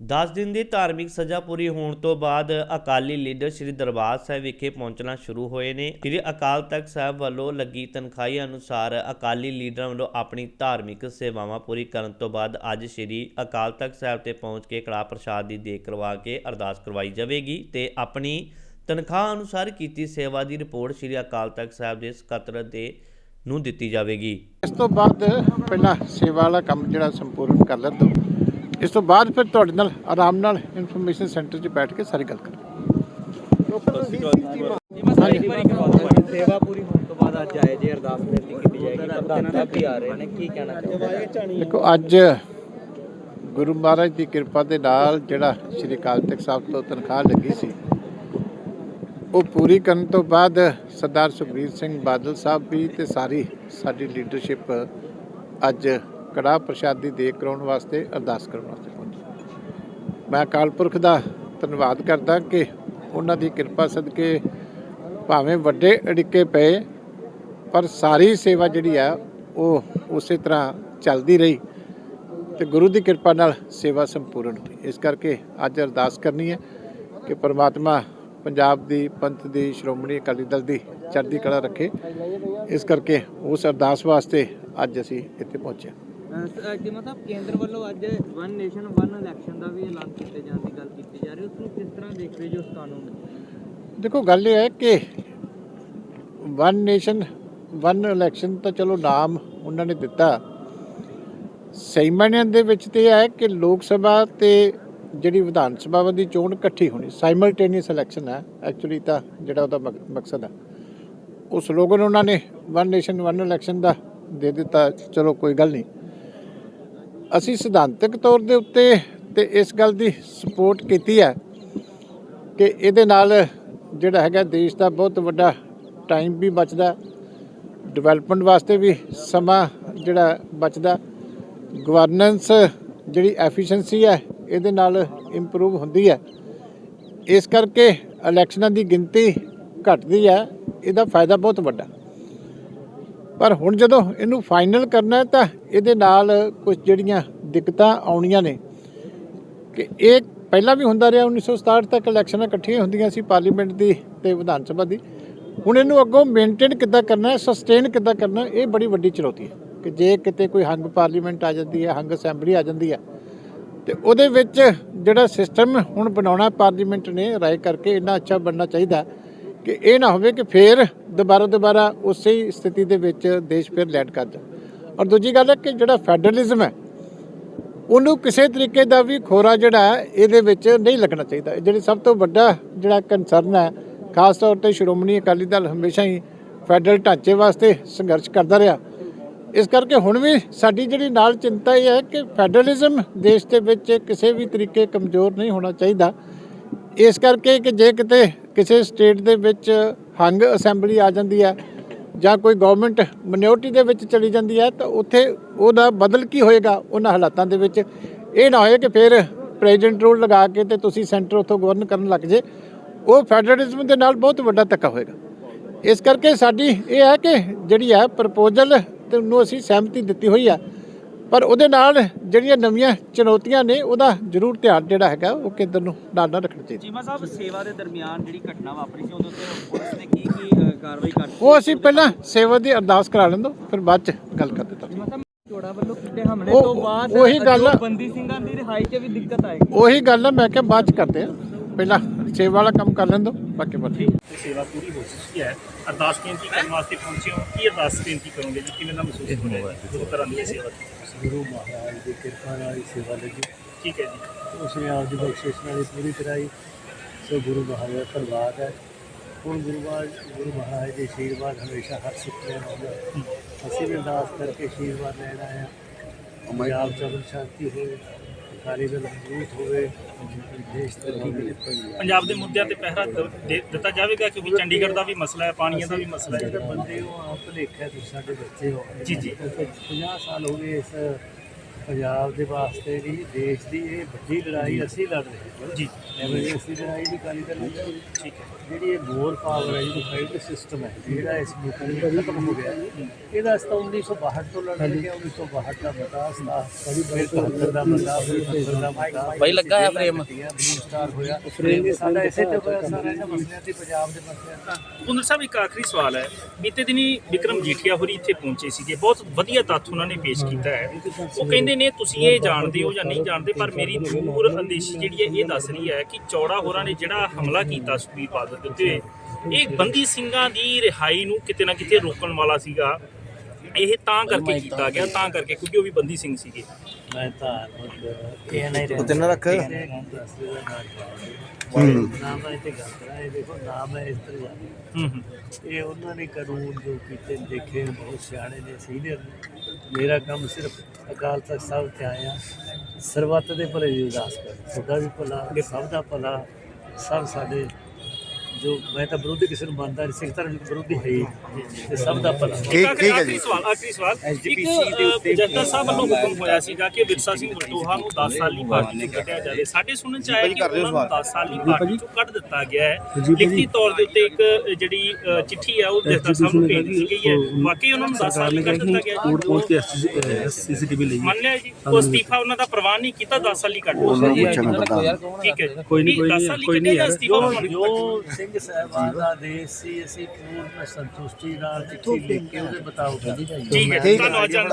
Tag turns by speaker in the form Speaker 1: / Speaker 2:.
Speaker 1: 10 ਦਿਨ ਦੀ ਧਾਰਮਿਕ ਸਜ਼ਾ ਪੂਰੀ ਹੋਣ ਤੋਂ ਬਾਅਦ ਅਕਾਲੀ ਲੀਡਰ ਸ੍ਰੀ ਦਰਬਾਰ ਸਾਹਿਬ ਵਿਖੇ ਪਹੁੰਚਣਾ ਸ਼ੁਰੂ ਹੋਏ ਨੇ। ਸ੍ਰੀ ਅਕਾਲ ਤਖਤ ਸਾਹਿਬ ਵੱਲੋਂ ਲੱਗੀ ਤਨਖਾਹੀ ਅਨੁਸਾਰ ਅਕਾਲੀ ਲੀਡਰਾਂ ਵੱਲੋਂ ਆਪਣੀ ਧਾਰਮਿਕ ਸੇਵਾਵਾਂ ਪੂਰੀ ਕਰਨ ਤੋਂ ਬਾਅਦ ਅੱਜ ਸ੍ਰੀ ਅਕਾਲ ਤਖਤ ਸਾਹਿਬ ਤੇ ਪਹੁੰਚ ਕੇ ਕੜਾਹ ਪ੍ਰਸ਼ਾਦ ਦੀ ਦੇਖ ਕਰਵਾ ਕੇ ਅਰਦਾਸ ਕਰਵਾਈ ਜਾਵੇਗੀ ਤੇ ਆਪਣੀ ਤਨਖਾਹ ਅਨੁਸਾਰ ਕੀਤੀ ਸੇਵਾ ਦੀ ਰਿਪੋਰਟ ਸ੍ਰੀ ਅਕਾਲ ਤਖਤ ਸਾਹਿਬ ਦੇ ਸਕੱਤਰ ਦੇ ਨੂੰ ਦਿੱਤੀ ਜਾਵੇਗੀ।
Speaker 2: ਇਸ ਤੋਂ ਬਾਅਦ ਪਹਿਲਾਂ ਸੇਵਾ ਵਾਲਾ ਕੰਮ ਜਿਹੜਾ ਸੰਪੂਰਨ ਕਰ ਲੈਂਦਾ ਇਸ ਤੋਂ ਬਾਅਦ ਫਿਰ ਤੁਹਾਡੇ ਨਾਲ ਆਰਾਮ ਨਾਲ ਇਨਫੋਰਮੇਸ਼ਨ ਸੈਂਟਰ 'ਚ ਬੈਠ ਕੇ ਸਾਰੀ ਗੱਲ ਕਰਾਂਗੇ।
Speaker 3: ਜਿਵੇਂ ਸਾਰੇ ਇੱਕ ਵਾਰੀ ਕਰਵਾਓ ਸੇਵਾ ਪੂਰੀ ਹੋਣ ਤੋਂ ਬਾਅਦ ਅੱਜ ਆਏ ਜੇ ਅਰਦਾਸ ਬੇਨਤੀ ਕੀਤੀ ਜਾਏਗੀ ਪ੍ਰਧਾਨ ਸਾਹਿਬ ਵੀ ਆ ਰਹੇ ਨੇ ਕੀ ਕਹਿਣਾ ਚਾਹੁੰਦੇ
Speaker 2: ਦੇਖੋ ਅੱਜ ਗੁਰੂ ਮਹਾਰਾਜ ਦੀ ਕਿਰਪਾ ਦੇ ਨਾਲ ਜਿਹੜਾ ਸ੍ਰੀ ਅਕਾਲ ਤਖਤ ਸਾਹਿਬ ਤੋਂ ਤਨਖਾਹ ਲੱਗੀ ਸੀ ਉਹ ਪੂਰੀ ਕਰਨ ਤੋਂ ਬਾਅਦ ਸਰਦਾਰ ਸੁਖਬੀਰ ਸਿੰਘ ਬਾਦਲ ਸਾਹਿਬ ਵੀ ਤੇ ਸਾਰੀ ਸਾਡੀ ਲੀਡਰਸ਼ਿਪ ਅੱਜ ਕੜਾਹ ਪ੍ਰਸ਼ਾਦ ਦੀ ਦੇਗ ਕਰਾਉਣ ਵਾਸਤੇ ਅਰਦਾਸ ਕਰਨ ਵਾਸਤੇ ਪਹੁੰਚੀ। ਮੈਂ ਅਕਾਲ ਪੁਰਖ ਦਾ ਧੰਨਵਾਦ ਕਰਦਾ ਕਿ ਉਹਨਾਂ ਦੀ ਕਿਰਪਾ ਸਦਕੇ ਭਾਵੇਂ ਵੱਡੇ ਅੜਿੱਕੇ ਪਏ, ਪਰ ਸਾਰੀ ਸੇਵਾ ਜਿਹੜੀ ਆ, ਉਹ ਉਸੇ ਤਰ੍ਹਾਂ ਚੱਲਦੀ ਰਹੀ ਤੇ ਗੁਰੂ ਦੀ ਕਿਰਪਾ ਨਾਲ ਸੇਵਾ ਸੰਪੂਰਨ ਹੋਈ। ਇਸ ਕਰਕੇ ਅੱਜ ਅਰਦਾਸ ਕਰਨੀ ਹੈ ਕਿ ਪਰਮਾਤਮਾ ਪੰਜਾਬ ਦੀ ਪੰਥ ਦੀ, ਸ਼੍ਰੋਮਣੀ ਅਕਾਲੀ ਦਲ ਦੀ ਚੜ੍ਹਦੀ ਕਲਾ ਰੱਖੇ। ਇਸ ਕਰਕੇ ਉਸ ਅਰਦਾਸ ਵਾਸਤੇ ਅੱਜ ਅਸੀਂ ਇੱਥੇ ਪਹੁੰਚੇ ਹਾਂ।
Speaker 3: ਮਤਲਬ ਕੇਂਦਰ ਵੱਲੋਂ ਅੱਜ ਵਨ ਨੇਸ਼ਨ ਵਨ ਇਲੈਕਸ਼ਨ ਦਾ ਵੀ ਐਲਾਨ ਕੀਤੇ ਜਾਣ ਦੀ ਗੱਲ ਕੀਤੀ ਜਾ ਰਹੀ ਉਸ ਨੂੰ ਕਿਸ ਤਰ੍ਹਾਂ ਦੇਖ ਜੋ ਉਸ ਕਾਨੂੰਨ?
Speaker 2: ਦੇਖੋ, ਗੱਲ ਇਹ ਹੈ ਕਿ ਵਨ ਨੇਸ਼ਨ ਵਨ ਇਲੈਕਸ਼ਨ ਤਾਂ ਚਲੋ ਨਾਮ ਉਹਨਾਂ ਨੇ ਦਿੱਤਾ। ਸਹੀ ਮਾਇਨਿਆਂ ਦੇ ਵਿੱਚ ਤੇ ਇਹ ਹੈ ਕਿ ਲੋਕ ਸਭਾ ਤੇ ਜਿਹੜੀ ਵਿਧਾਨ ਸਭਾ ਦੀ ਚੋਣ ਇਕੱਠੀ ਹੋਣੀ ਸਾਈਮਲਟੇਨੀਅਸ ਇਲੈਕਸ਼ਨ ਹੈ। ਐਕਚੁਅਲੀ ਤਾਂ ਜਿਹੜਾ ਉਹਦਾ ਮਕਸਦ ਹੈ। ਉਹ ਸਲੋਗਨ ਉਹਨਾਂ ਨੇ ਵਨ ਨੇਸ਼ਨ ਵਨ ਇਲੈਕਸ਼ਨ ਦਾ ਦੇ ਦਿੱਤਾ। ਚਲੋ, ਕੋਈ ਗੱਲ ਨਹੀਂ। ਅਸੀਂ ਸਿਧਾਂਤਕ ਤੌਰ ਦੇ ਉੱਤੇ ਤੇ ਇਸ ਗੱਲ ਦੀ ਸਪੋਰਟ ਕੀਤੀ ਹੈ ਕਿ ਇਹਦੇ ਨਾਲ ਜਿਹੜਾ ਹੈਗਾ ਦੇਸ਼ ਦਾ ਬਹੁਤ ਵੱਡਾ ਟਾਈਮ ਵੀ ਬਚਦਾ ਡਿਵੈਲਪਮੈਂਟ ਵਾਸਤੇ ਵੀ ਸਮਾਂ ਜਿਹੜਾ ਬਚਦਾ ਗਵਰਨੈਂਸ ਜਿਹੜੀ ਐਫੀਸ਼ੀਐਂਸੀ ਹੈ ਇਹਦੇ ਨਾਲ ਇੰਪਰੂਵ ਹੁੰਦੀ ਹੈ। ਇਸ ਕਰਕੇ ਇਲੈਕਸ਼ਨਾਂ ਦੀ ਗਿਣਤੀ ਘਟਦੀ ਹੈ, ਇਹਦਾ ਫਾਇਦਾ ਬਹੁਤ ਵੱਡਾ। ਪਰ ਹੁਣ ਜਦੋਂ ਇਹਨੂੰ ਫਾਈਨਲ ਕਰਨਾ ਤਾਂ ਇਹਦੇ ਨਾਲ ਕੁਝ ਜਿਹੜੀਆਂ ਦਿੱਕਤਾਂ ਆਉਣੀਆਂ ਨੇ, ਕਿ ਇਹ ਪਹਿਲਾਂ ਵੀ ਹੁੰਦਾ ਰਿਹਾ 1967 ਤੱਕ ਇਲੈਕਸ਼ਨਾਂ ਇਕੱਠੀਆਂ ਹੁੰਦੀਆਂ ਸੀ ਪਾਰਲੀਮੈਂਟ ਦੀ ਤੇ ਵਿਧਾਨ ਸਭਾ ਦੀ। ਹੁਣ ਇਹਨੂੰ ਅੱਗੋਂ ਮੇਨਟੇਨ ਕਿੱਦਾਂ ਕਰਨਾ ਹੈ ਸਸਟੇਨ ਕਿੱਦਾਂ ਕਰਨਾ ਇਹ ਬੜੀ ਵੱਡੀ ਚੁਣੌਤੀ ਹੈ, ਕਿ ਜੇ ਕਿਤੇ ਕੋਈ ਹੰਗ ਪਾਰਲੀਮੈਂਟ ਆ ਜਾਂਦੀ ਹੈ, ਹੰਗ ਅਸੈਂਬਲੀ ਆ ਜਾਂਦੀ ਹੈ, ਤੇ ਉਹਦੇ ਵਿੱਚ ਜਿਹੜਾ ਸਿਸਟਮ ਹੁਣ ਬਣਾਉਣਾ ਪਾਰਲੀਮੈਂਟ ਨੇ ਰਾਏ ਕਰਕੇ ਇੰਨਾ ਅੱਛਾ ਬਣਨਾ ਚਾਹੀਦਾ ਕਿ ਇਹ ਨਾ ਹੋਵੇ ਕਿ ਫੇਰ ਦੁਬਾਰਾ ਦੁਬਾਰਾ ਉਸੇ ਹੀ ਸਥਿਤੀ ਦੇ ਵਿੱਚ ਦੇਸ਼ ਫਿਰ ਲੈਂਡ ਕਰ ਜਾ ਔਰ ਦੂਜੀ ਗੱਲ ਹੈ ਕਿ ਜਿਹੜਾ ਫੈਡਰਲਿਜ਼ਮ ਹੈ, ਉਹਨੂੰ ਕਿਸੇ ਤਰੀਕੇ ਦਾ ਵੀ ਖੋਰਾ ਜਿਹੜਾ ਹੈ, ਇਹਦੇ ਵਿੱਚ ਨਹੀਂ ਲੱਗਣਾ ਚਾਹੀਦਾ। ਇਹ ਜਿਹੜੀ ਸਭ ਤੋਂ ਵੱਡਾ ਜਿਹੜਾ ਕੰਸਰਨ ਹੈ, ਖਾਸ ਤੌਰ ਤੇ ਸ਼੍ਰੋਮਣੀ ਅਕਾਲੀ ਦਲ ਹਮੇਸ਼ਾ ਹੀ ਫੈਡਰਲ ਢਾਂਚੇ ਵਾਸਤੇ ਸੰਘਰਸ਼ ਕਰਦਾ ਰਿਹਾ। ਇਸ ਕਰਕੇ ਹੁਣ ਵੀ ਸਾਡੀ ਜਿਹੜੀ ਨਾਲ ਚਿੰਤਾ ਇਹ ਹੈ ਕਿ ਫੈਡਰਲਿਜ਼ਮ ਦੇਸ਼ ਦੇ ਵਿੱਚ ਕਿਸੇ ਵੀ ਤਰੀਕੇ ਕਮਜ਼ੋਰ ਨਹੀਂ ਹੋਣਾ ਚਾਹੀਦਾ। ਇਸ ਕਰਕੇ ਕਿ ਜੇ ਕਿਤੇ ਕਿਸੇ ਸਟੇਟ ਦੇ ਵਿੱਚ ਹੰਗ ਅਸੈਂਬਲੀ ਆ ਜਾਂਦੀ ਹੈ ਜਾਂ ਕੋਈ ਗਵਰਨਮੈਂਟ ਮਿਨੋਰਟੀ ਦੇ ਵਿੱਚ ਚਲੀ ਜਾਂਦੀ ਹੈ, ਤਾਂ ਉੱਥੇ ਉਹਦਾ ਬਦਲ ਕੀ ਹੋਏਗਾ ਉਹਨਾਂ ਹਾਲਾਤਾਂ ਦੇ ਵਿੱਚ? ਇਹ ਨਾ ਹੋਏ ਕਿ ਫਿਰ ਪ੍ਰੈਜ਼ੀਡੈਂਟ ਰੂਲ ਲਗਾ ਕੇ ਤੇ ਤੁਸੀਂ ਸੈਂਟਰ ਉੱਥੋਂ ਗਵਰਨ ਕਰਨ ਲੱਗ ਜੇ। ਉਹ ਫੈਡਰਲਿਜ਼ਮ ਦੇ ਨਾਲ ਬਹੁਤ ਵੱਡਾ ਧੱਕਾ ਹੋਏਗਾ। ਇਸ ਕਰਕੇ ਸਾਡੀ ਇਹ ਹੈ ਕਿ ਜਿਹੜੀ ਹੈ ਪ੍ਰਪੋਜ਼ਲ ਤੇ ਨੂੰ ਅਸੀਂ ਸਹਿਮਤੀ ਦਿੱਤੀ ਹੋਈ ਹੈ ਪਰ ਉਹਦੇ ਨਾਲ ਜਿਹੜੀਆਂ ਨਵੀਆਂ ਚੁਣੌਤੀਆਂ ਨੇ ਉਹਦਾ ਜ਼ਰੂਰ ਧਿਆਨ ਜਿਹੜਾ ਹੈਗਾ ਉਹ ਕੇਂਦਰ ਨੂੰ ਨਾਲ ਨਾਲ ਰੱਖਣਾ ਚਾਹੀਦਾ।
Speaker 3: ਚੀਮਾ ਸਾਹਿਬ ਸੇਵਾ ਦੇ ਦਰਮਿਆਨ ਜਿਹੜੀ ਘਟਨਾ ਵਾਪਰੀ ਸੀ ਉਦੋਂ ਤੇ ਪੁਲਿਸ ਨੇ ਕੀ ਕੀ ਕਾਰਵਾਈ ਕਰ
Speaker 2: ਉਹ ਅਸੀਂ ਪਹਿਲਾਂ ਸੇਵਾ ਦੀ ਅਰਦਾਸ ਕਰਾ ਲੈਂਦੋ ਫਿਰ ਬਾਅਦ ਚ ਗੱਲ ਕਰਦੇ ਤਾਂ
Speaker 3: ਮਤਲਬ ਚੋੜਾ ਵੱਲੋਂ ਕੀਤੇ ਹਮਲੇ ਤੋਂ ਬਾਅਦ
Speaker 2: ਉਹੀ ਗੱਲ
Speaker 3: ਬੰਦੀ ਸਿੰਘਾਂ ਦੀ ਰਿਹਾਈ 'ਚ ਵੀ ਦਿੱਕਤ ਆਏਗੀ।
Speaker 2: ਉਹੀ ਗੱਲ ਹੈ ਮੈਂ ਕਿਹਾ ਬਾਅਦ ਚ ਕਰਦੇ ਆ ਪਹਿਲਾਂ ਸੇਵਾ ਵਾਲਾ ਕੰਮ ਕਰ ਲੈਂਦੋ ਬਾਕੀ ਬਾਤ
Speaker 4: ਤੇ ਸੇਵਾ ਪੂਰੀ ਹੋ ਚੁੱਕੀ ਹੈ। ਅਰਦਾਸ ਬੇਨਤੀ ਕਰਨ ਵਾਸਤੇ ਪਹੁੰਚੇ ਹੋ। ਕੀ ਅਰਦਾਸ ਬੇਨਤੀ ਕਰੋਗੇ ਜੀ? ਕਿਵੇਂ ਦਾ ਮਹਿਸੂਸ ਹੋ ਰਿਹਾ ਹੈ? ਦੋ ਤਰ੍ਹਾਂ ਦੀ ਸੇਵਾ
Speaker 5: ਗੁਰੂ ਮਹਾਰਾਜ ਦੀ ਕਿਰਪਾ ਨਾਲ ਹੀ ਸੇਵਾ ਲੱਗੀ।
Speaker 4: ਠੀਕ ਹੈ ਜੀ।
Speaker 5: ਉਸਨੇ ਆਪ ਦੀ ਬਖਸ਼ਿਸ਼ ਨਾਲ ਹੀ ਪੂਰੀ ਕਰਾਈ। ਸੋ ਗੁਰੂ ਮਹਾਰਾਜ ਦਾ ਧੰਨਵਾਦ ਹੈ। ਹੁਣ ਗੁਰੂ ਮਹਾਰਾਜ ਗੁਰੂ ਮਹਾਰਾਜ ਦੇ ਆਸ਼ੀਰਵਾਦ ਹਮੇਸ਼ਾ ਹਰ ਸਿੱਖ ਦੇ। ਅਸੀਂ ਵੀ ਅਰਦਾਸ ਕਰਕੇ ਆਸ਼ੀਰਵਾਦ ਲੈਣ ਹਾਂ। ਪੰਜਾਬ ਚ ਸ਼ਾਂਤੀ ਹੋਵੇ। ਅਕਾਲੀ ਦਲ ਮਜ਼ਬੂਤ ਹੋਵੇ ਦੇਸ਼ ਤਰੱਕੀ ਕਰੇ
Speaker 4: ਪੰਜਾਬ ਦੇ ਮੁੱਦਿਆਂ ਤੇ ਪਹਿਰਾ ਦ- ਦੇ- ਦਿੱਤਾ ਜਾਵੇਗਾ ਕਿਉਂਕਿ ਚੰਡੀਗੜ੍ਹ ਦਾ ਵੀ ਮਸਲਾ ਹੈ ਪਾਣੀਆਂ ਦਾ ਵੀ ਮਸਲਾ ਹੈ?
Speaker 5: ਜਿਹੜੇ ਬੰਦੇ ਉਹ ਆਪ ਭੁਲੇਖਾ ਤੁਸੀਂ ਸਾਡੇ ਬੱਚੇ ਹੋ।
Speaker 4: ਜੀ, ਜੀ।
Speaker 5: 50 ਸਾਲ ਹੋ ਗਏ ਇਸ ਪੰਜਾਬ ਦੇ ਵਾਸਤੇ ਵੀ ਦੇਸ਼ ਦੀ ਇਹ ਵੱਡੀ ਲੜਾਈ ਅਸੀਂ ਲੜ ਰਹੇ ਹਾਂ।
Speaker 4: ਜੀ।
Speaker 5: ਐਵੇਂ ਦੀ ਅਸੀਂ ਲੜਾਈ ਕਾਲੀ ਦਲ ਲੜ ਰਹੀ
Speaker 4: ਠੀਕ ਹੈ।
Speaker 5: ਜਿਹੜੀ ਇਹ ਮੋਰ ਪਾਵਰ ਹੈ ਜਿਹੜੀ ਫਾਈਟ ਸਿਸਟਮ ਹੈ ਜਿਹੜਾ ਇਸ ਵਿੱਚ ਖਤਮ ਹੋ ਗਿਆ ਇਹਦਾ ਅਸਤਾ 1962 ਤੋਂ ਲੜ ਰਹੇ ਹਾਂ 1962 ਦਾ 71 ਦਾ ਫਿਰ 70 ਦਾ ਮਤਾ
Speaker 3: ਬਾਈ ਲੱਗਾ ਹੈ?
Speaker 5: ਬਲੂ ਸਟਾਰ ਹੋਇਆ। ਫਰੇਮ ਸਾਡਾ ਇਸੇ ਤੇ ਹੋਇਆ ਸਾਰਾ ਇਹਨਾਂ ਮਸਲਿਆਂ ਤੇ ਪੰਜਾਬ ਦੇ ਮਸਲਿਆਂ ਤੇ।
Speaker 4: ਪੁੰਦਰ ਸਾਹਿਬ ਇੱਕ ਆਖਰੀ ਸਵਾਲ ਹੈ। ਬੀਤੇ ਦਿਨੀ ਵਿਕਰਮ ਜੀਠੀਆ ਹੋਰੀ ਇੱਥੇ ਪਹੁੰਚੇ ਸੀਗੇ। ਬਹੁਤ ਵਧੀਆ ਤੱਥ ਉਹਨਾਂ ਨੇ ਪੇਸ਼ ਕੀਤਾ ਹੈ। ਉਹ ਕਹਿੰਦੇ ਨੇ, ਤੁਸੀਂ ਇਹ ਜਾਣਦੇ ਹੋ ਜਾਂ ਨਹੀਂ ਜਾਣਦੇ, ਪਰ ਮੇਰੀ ਦੂਰ ਅੰਦੇਸ਼ੀ ਜਿਹੜੀ ਹੈ, ਇਹ ਦੱਸ ਰਹੀ ਹੈ ਕਿ ਚੌੜਾ ਹੋਰਾਂ ਨੇ ਜਿਹੜਾ ਹਮਲਾ ਕੀਤਾ ਸੁਖਬੀਰ ਬਾਦਲ ਦੇ ਉੱਤੇ, ਇਹ ਬੰਦੀ ਸਿੰਘਾਂ ਦੀ ਰਿਹਾਈ ਨੂੰ ਕਿਤੇ ਨਾ ਕਿਤੇ ਰੋਕਣ ਵਾਲਾ ਸੀਗਾ। ਇਹ ਤਾਂ ਕਰਕੇ ਕੀਤਾ ਗਿਆ ਤਾਂ ਕਰਕੇ। ਕਿਉਂਕਿ ਉਹ ਵੀ ਬੰਦੀ ਸਿੰਘ ਸੀਗੇ।
Speaker 5: ਮੈਂ ਤਾਂ ਇਹ ਨਹੀਂ ਰਹਿ
Speaker 3: ਤਿੰਨ ਰੱਖ।
Speaker 5: ਨਾਮ ਹੈ। ਤੇ ਗੱਲ ਕਰਾਂ ਇਹ ਦੇਖੋ ਨਾਮ ਹੈ ਇਸ ਤਰ੍ਹਾਂ
Speaker 4: ਹੂੰ ਹੂੰ।
Speaker 5: ਇਹ ਉਹਨਾਂ ਨੇ ਕਾਨੂੰਨ ਜੋ ਕੀਤੇ ਨੇ, ਦੇਖੇ ਨੇ, ਬਹੁਤ ਸਿਆਣੇ ਨੇ ਸੀਨੀਅਰ ਨੇ। ਮੇਰਾ ਕੰਮ ਸਿਰਫ ਅਕਾਲ ਤਖਤ ਸਾਹਿਬ ਤੇ ਆਇਆ। ਸਰਬੱਤ ਦੇ ਭਲੇ ਦੀ ਅਰਦਾਸ ਕਰ। ਤੁਹਾਡਾ ਵੀ ਭਲਾ ਸਭ ਦਾ ਭਲਾ ਸਭ ਸਾਡੇ ਜੋ ਮੈਂ ਤਾਂ ਵਿਰੋਧੀ ਕਿਸੇ ਨੂੰ ਮੰਨਦਾ ਨਹੀਂ ਸਿੱਖ ਧਰਮ ਦੇ ਵਿਰੋਧੀ ਹੈ ਹੀ। ਤੇ ਸਭ ਦਾ ਭਲਾ।
Speaker 4: ਠੀਕ ਠੀਕ ਹੈ ਜੀ? ਸਵਾਲ ਆਖਰੀ ਸਵਾਲ। ਇੱਕ ਜੱਟਾ ਸਾਹਿਬ ਵੱਲੋਂ ਹੁਕਮ ਹੋਇਆ ਸੀਗਾ ਕਿ ਵਿਰਸਾ ਸਿੰਘ ਵਲਟੋਹਾ ਨੂੰ 10 ਸਾਲੀ ਪਾਰਟੀ ਤੋਂ ਕੱਢਿਆ ਜਾਵੇ। ਸਾਡੇ ਸੁਣਨ ਚ ਆਇਆ ਕਿ ਉਹਨਾਂ ਨੂੰ 10 ਸਾਲੀ ਪਾਰਟੀ ਤੋਂ ਕੱਢ ਦਿੱਤਾ ਗਿਆ ਹੈ। ਲਿਖਤੀ ਤੌਰ ਦੇ ਉੱਤੇ ਇੱਕ ਜਿਹੜੀ ਚਿੱਠੀ ਹੈ ਉਹ ਜੱਟਾ ਸਾਹਿਬ ਨੂੰ ਭੇਜ ਦਿੱਤੀ ਗਈ ਹੈ। ਵਾਕਈ ਉਹਨਾਂ ਨੂੰ 10 ਸਾਲੀ ਕੱਢ ਦਿੱਤਾ ਗਿਆ
Speaker 6: ਕੋਰਟ ਪਹੁੰਚ ਕੇ ਸੀਸੀਟੀਵੀ ਲਈ।
Speaker 4: ਮੰਨ ਲਿਆ ਜੀ ਉਹ ਅਸਤੀਫਾ ਉਹਨਾਂ ਦਾ ਪ੍ਰਵਾਨ ਨਹੀਂ ਕੀਤਾ 10 ਸਾਲੀ ਕੱਢ ਦਿੱਤਾ ਠੀਕ ਹੈ।
Speaker 6: ਕੋਈ ਨਹੀਂ, ਕੋਈ
Speaker 4: 10
Speaker 6: ਨਹੀਂ, ਕੋਈ ਨਹੀਂ।
Speaker 4: ਅਸਤੀਫਾ।
Speaker 5: ਜੋ ਸਿੰਘ ਸਾਹਿਬਾਨ ਦਾ ਆਦੇਸ਼ ਸੀ ਅਸੀਂ ਪੂਰਨ ਸੰਤੁਸ਼ਟੀ ਨਾਲ ਚਿੱਠੀ ਲਿਖ ਕੇ ਉਹਦੇ ਮੁਤਾਬਕ
Speaker 4: ਠੀਕ ਹੈ। ਧੰਨਵਾਦ ਜਾਨ